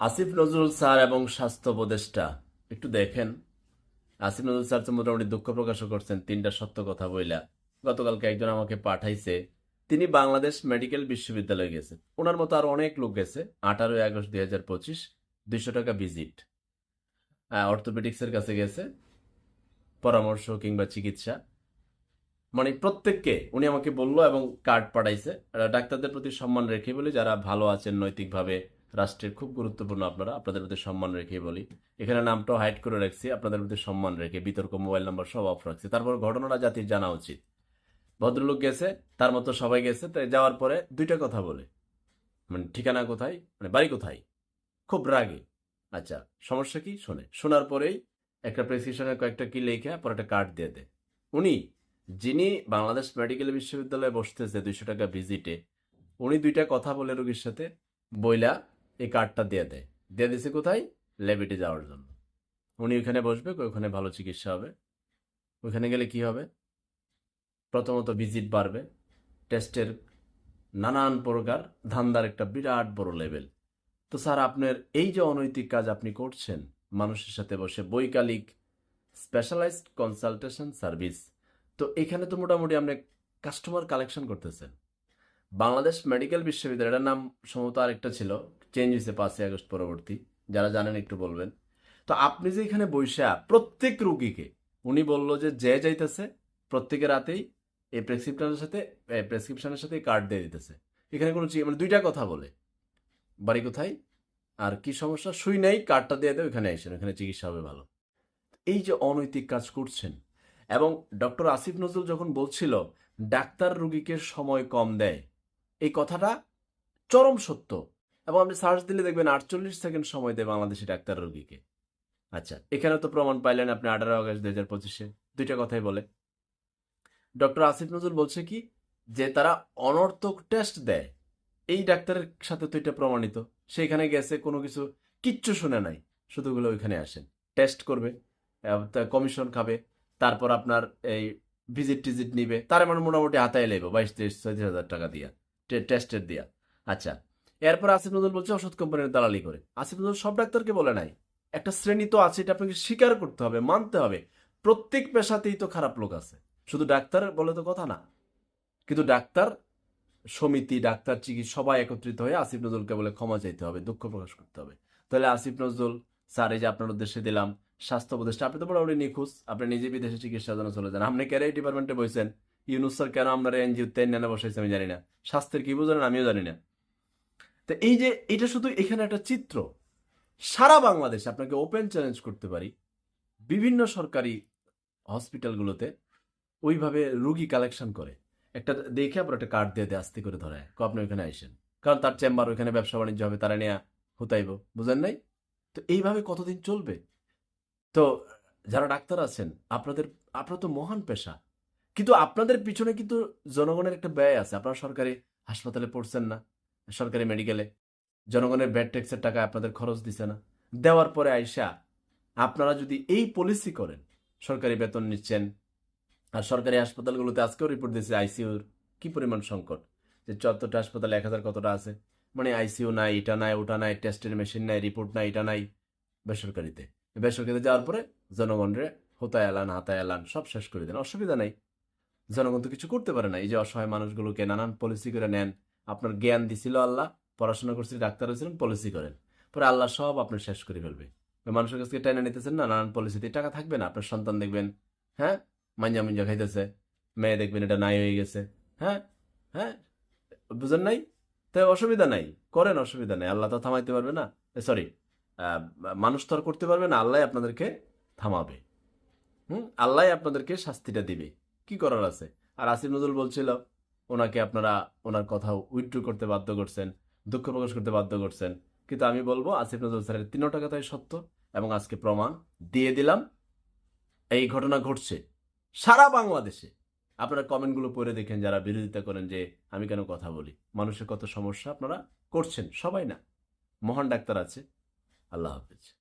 Asif Nazrul sir এবং স্বাস্থ্য উপদেষ্টা, একটু দেখেন। আসিফ নজরুল স্যার তো মোটামুটি দুঃখ প্রকাশও করছেন, তিনটা সত্য কথা বইলা। গতকালকে একজন আমাকে পাঠাইছে, তিনি বাংলাদেশ মেডিকেল বিশ্ববিদ্যালয়ে গেছেন। ওনার মতো আরও অনেক লোক গেছে, আঠারোই আগস্ট দুই হাজার পঁচিশ, দুইশো টাকা ভিজিট। অর্থোপেডিক্সের কাছে গেছে, পরামর্শ কিংবা চিকিৎসা। মানে প্রত্যেককে উনি আমাকে বলল এবং কার্ড পাঠাইছে। ডাক্তারদের প্রতি সম্মান রেখে বলি, যারা ভালো আছেন নৈতিকভাবে রাষ্ট্রের খুব গুরুত্বপূর্ণ আপনারা, আপনাদের প্রতি সম্মান রেখে বলি। এখানে নামটাও হাইড করে রাখছি, আপনাদের প্রতি সম্মান রেখে বিতর্ক মোবাইল নাম্বার সব অফ রাখছি। তারপর ঘটনাটা জাতির জানা উচিত। ভদ্রলোক গেছে, তার মতো সবাই গেছে তাই যাওয়ার পরে দুইটা কথা বলে। মানে ঠিকানা কোথায়? মানে বাড়ি কোথায়? খুব রাগে। আচ্ছা সমস্যা কি? শোনে, শোনার পরেই একটা প্রেসক্রিপশনের কয়েকটা কি লেখা, পরে একটা কার্ড দিয়ে দেয়। উনি, যিনি বাংলাদেশ মেডিকেল বিশ্ববিদ্যালয়ে বসতেছে দুইশো টাকা ভিজিটে উনি দুইটা কথা বলে রোগীর সাথে, বইলা এই কার্ডটা দিয়ে দেয়। দিয়ে দিছে কোথায়? ল্যাবিটে যাওয়ার জন্য। উনি ওখানে বসবে, ওখানে ভালো চিকিৎসা হবে। ওখানে গেলে কি হবে? প্রথমত ভিজিট বাড়বে। টেস্টের নানান প্রকার, ধান্দার একটা বিরাট বড় লেভেল তো স্যার, আপনার এই যে অনৈতিক কাজ আপনি করছেন, মানুষের সাথে বসে বৈকালিক স্পেশালাইজড কনসালটেশন সার্ভিস তো এখানে তো মোটামুটি আপনি কাস্টমার কালেকশন করতেছেন। বাংলাদেশ মেডিকেল বিশ্ববিদ্যালয় এটার নাম সম্ভবত আরেকটা ছিল। চেঞ্জ হয়েছে পাঁচই আগস্ট পরবর্তী। যারা জানেন একটু বলবেন। তো আপনি যে এখানে বৈশা প্রত্যেক রুগীকে, উনি বলল যে যে যাইতেছে, প্রত্যেকের রাতেই এই প্রেসক্রিপশনের সাথে প্রেসক্রিপশনের সাথে কার্ড দিয়ে দিতেছে। এখানে কোনো চি- মানে দুইটা কথা বলে। বাড়ি কোথায়? আর কি সমস্যা? শুই নাই কার্ডটা দিয়ে দেয় ওখানে আসেন ওখানে চিকিৎসা হবে ভালো। এই যে অনৈতিক কাজ করছেন, এবং ডক্টর আসিফ নজরুল যখন বলছিল, ডাক্তার রুগীকে সময় কম দেয় এই কথাটা চরম সত্য। এবং আপনি সার্চ দিলে দেখবেন আটচল্লিশ সেকেন্ড সময় দেয় বাংলাদেশি ডাক্তার রোগীকে। আচ্ছা এখানে তো প্রমাণ পাইলেন আপনি আঠারো আগস্ট দুই হাজার পঁচিশে। দুইটা কথাই বলে। ডক্টর আসিফ নজরুল বলছে কি, যে তারা অনর্থক টেস্ট দেয়, এই ডাক্তারের সাথে তো এটা প্রমাণিত। সেখানে গেছে, কোনো কিছু কিচ্ছু শুনে নাই, শুধুগুলো ওইখানে আসেন। টেস্ট করবে কমিশন খাবে, তারপর আপনার এই ভিজিট টিজিট নিবে, তার মানে মোটামুটি হাতায় লেবে, বাইশ, তেইশ ছয়ত্রিশ হাজার টাকা দিয়া। টেস্টের দিয়া। আচ্ছা এরপর আসিফ নজরুল বলছে, ওষুধ কোম্পানির দালালি করে। আসিফ নজরুল সব ডাক্তারকে বলে নাই। একটা শ্রেণি তো আছে, এটা আপনাকে স্বীকার করতে হবে, মানতে হবে। প্রত্যেক পেশাতেই তো খারাপ লোক আছে। শুধু ডাক্তার বলে তো কথা না। কিন্তু ডাক্তার, সমিতি, ডাক্তার চিকিৎসা সবাই একত্রিত হয়ে আসিফ নজরুলকে বলে ক্ষমা চাইতে হবে, দুঃখ প্রকাশ করতে হবে। তাহলে আসিফ নজরুল, স্যার, এই যে আপনার উদ্দেশ্যে দিলাম, স্বাস্থ্য উপদেষ্টা, আপনি তো মোটামুটি নিখোঁজ। আপনি নিজে বিদেশে চিকিৎসার জন্য চলে যান। আপনি এই ডিপার্টমেন্টে বসেছেন ইউনুস স্যার কেন আপনার এনজিও তেন নেনা বসাইছে আমি জানি না। স্বাস্থ্যের কি বুঝলেন? আমিও জানি না। তো এই যে এটা শুধু এখানে একটা চিত্র। সারা বাংলাদেশে আপনাকে ওপেন চ্যালেঞ্জ করতে পারি। বিভিন্ন সরকারি হসপিটালগুলোতে ওইভাবে রুগী কালেকশন করে। একটা দেখে আবার একটা কার্ড দিয়ে দেয়, আস্তে করে ধরে কো, আপনি ওইখানে আসেন কারণ তার চেম্বার ওইখানে ব্যবসা বাণিজ্য হবে, তারা নিয়ে হুতাইব। বুঝেন নাই? তো এইভাবে কতদিন চলবে? তো যারা ডাক্তার আছেন, আপনাদের, আপনার তো মহান পেশা। কিন্তু আপনাদের পিছনে কিন্তু জনগণের একটা ব্যয় আছে। আপনারা সরকারি হাসপাতালে পড়ছেন না, সরকারি মেডিকেলে জনগণের ব্যাড ট্যাক্সের টাকা আপনাদের খরচ দিছে না। দেওয়ার পরে আইসা আপনারা যদি এই পলিসি করেন, সরকারি বেতন নিচ্ছেন, আর সরকারি হাসপাতালগুলোতে আজকেও রিপোর্ট দিয়েছে আইসিইউর কি পরিমাণ সংকট? যে চত্বরটা হাসপাতালে এক হাজার কতটা আছে? মানে আইসিইউ নাই, এটা নাই, ওটা নাই, টেস্টের মেশিন নাই রিপোর্ট নাই, এটা নাই। বেসরকারিতে। বেসরকারিতে যাওয়ার পরে জনগণরে হোতায় এলান, হাতায় এলান, সব শেষ করে দেন। অসুবিধা নাই। জনগণ তো কিছু করতে পারে না। এই যে অসহায় মানুষগুলোকে নানান পলিসি করে নেন। আপনার জ্ঞান দিছিল আল্লাহ, পড়াশোনা করছিল ডাক্তার হয়েছিলেন পলিসি করেন। পরে আল্লাহ সব আপনি শেষ করে ফেলবে। মানুষের কাছ থেকে টেনে নিতেছেন না, নানান পলিসিতে টাকা থাকবে না। আপনার সন্তান দেখবেন হ্যাঁ? মাঞ্জা মুঞ্জা খাইতেছে। মেয়ে দেখবেন এটা নাই হয়ে গেছে হ্যাঁ? হ্যাঁ? বুঝেন নাই? তাই অসুবিধা নাই, করেন, অসুবিধা নাই। আল্লাহ তো থামাইতে পারবে না। সরি মানুষ তো আর করতে পারবে না, আল্লাহ আপনাদেরকে থামাবে। হুম? আল্লাহ আপনাদেরকে শাস্তিটা দিবে। কি করার আছে? আর আসিফ নজরুল বলছিল, ওনাকে আপনারা ওনার কথা উইথড্র করতে বাধ্য করছেন, দুঃখ প্রকাশ করতে বাধ্য করছেন। কিন্তু আমি বলব, আসিফ নজরুল স্যারের তিনোটা কথাই সত্য এবং আজকে প্রমাণ দিয়ে দিলাম। এই ঘটনা ঘটছে সারা বাংলাদেশে। আপনারা কমেন্টগুলো পড়ে দেখেন, যারা বিরোধিতা করেন যে আমি কেন কথা বলি। মানুষের কত সমস্যা আপনারা করছেন, সবাই না। মহান ডাক্তার আছে। আল্লাহ হাফিজ।